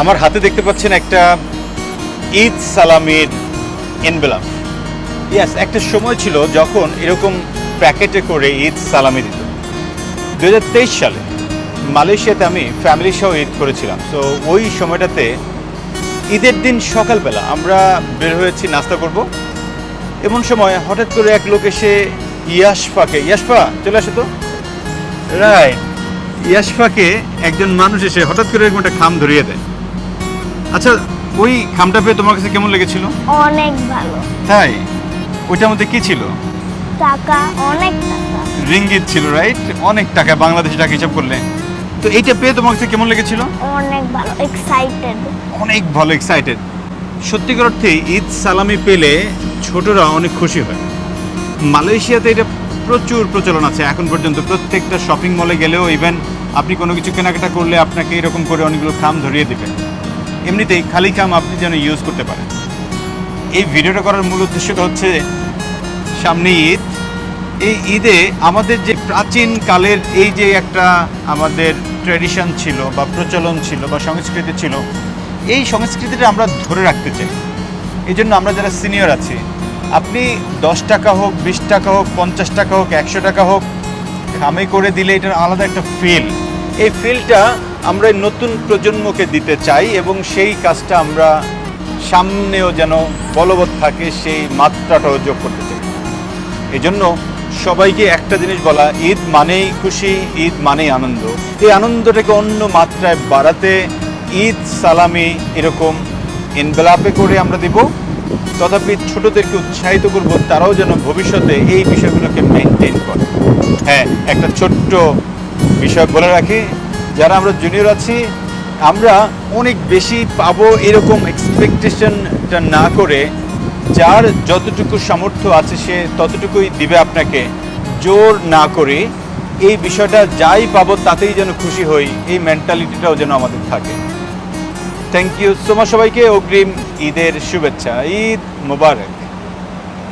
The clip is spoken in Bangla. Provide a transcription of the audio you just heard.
আমার হাতে দেখতে পাচ্ছেন একটা ঈদ সালামির এনভেলাপ। ইয়াস একটা সময় ছিল যখন এরকম প্যাকেটে করে ঈদ সালামি দিত। দু হাজার তেইশ সালে মালয়েশিয়াতে আমি ফ্যামিলি সহ ঈদ করেছিলাম। তো ওই সময়টাতে ঈদের দিন সকালবেলা আমরা বের হয়েছি, নাস্তা করব। এমন সময় হঠাৎ করে এক লোক এসে ইয়াসফাকে ইয়াসফা চলে আসে তো? রাইট ইয়াসফাকে একজন মানুষ এসে হঠাৎ করে এরকম একটা খাম ধরিয়ে দেয়। আচ্ছা ওই খামটা পেয়ে তোমার কাছে কেমন লেগেছিল? অনেক ভালো। তাই? ওইটার মধ্যে কি ছিল? টাকা অনেক টাকা। রিঙ্গিত ছিল রাইট অনেক টাকা বাংলাদেশি টাকা হিসাব করলে। তো এইটা পেয়ে তোমার কাছে কেমন লেগেছিল? অনেক ভালো এক্সাইটেড অনেক ভালো এক্সাইটেড সত্যিকার অর্থে ঈদ সালামি পেলে ছোটরা অনেক খুশি হয়। মালয়েশিয়াতে এটা প্রচুর প্রচলন আছে। এখন পর্যন্ত প্রত্যেকটা শপিং মলে গেলেও ইভেন আপনি কোনো কিছু কেনাকাটা করলে আপনাকে এরকম করে অনেকগুলো খাম ধরিয়ে দেবে। এমনিতেই খালি কাম আপনি যেন ইউজ করতে পারেন। এই ভিডিওটা করার মূল উদ্দেশ্যটা হচ্ছে, সামনে ঈদ। এই ঈদে আমাদের যে প্রাচীন কালের এই যে একটা আমাদের ট্র্যাডিশন ছিল বা প্রচলন ছিল বা সংস্কৃতি ছিল, এই সংস্কৃতিটা আমরা ধরে রাখতে চাই। এই জন্য আমরা যারা সিনিয়র আছি, আপনি দশ টাকা হোক, বিশ টাকা হোক, পঞ্চাশ টাকা হোক, একশো টাকা হোক খামে করে দিলে এটার আলাদা একটা ফিল এই ফিলটা আমরা নতুন প্রজন্মকে দিতে চাই এবং সেই কাজটা আমরা সামনেও যেন বলবৎ থাকে, সেই মাত্রাটাও যোগ করতে চাই। এজন্য সবাইকে একটা জিনিস বলা, ঈদ মানেই খুশি, ঈদ মানেই আনন্দ। এই আনন্দটাকে অন্য মাত্রায় বাড়াতে ঈদ সালামি এরকম এনভেলাপে করে আমরা দিব। তথাপি ছোটদেরকে উৎসাহিত করব, তারাও যেন ভবিষ্যতে এই বিষয়গুলোকে মেনটেন করে। হ্যাঁ একটা ছোট্ট বিষয় বলে রাখি, যারা আমরা জুনিয়র আছি, আমরা অনেক বেশি পাবো এরকম এক্সপেকটেশনটা না করে যার যতটুকু সামর্থ্য আছে সে ততটুকুই দিবে আপনাকে। জোর না করে এই বিষয়টা যাই পাবো তাতেই যেন খুশি হই, এই মেন্টালিটিটাও যেন আমাদের থাকে। থ্যাংক ইউ সো মাচ সবাইকে, অগ্রিম ঈদের শুভেচ্ছা, ঈদ মোবারক।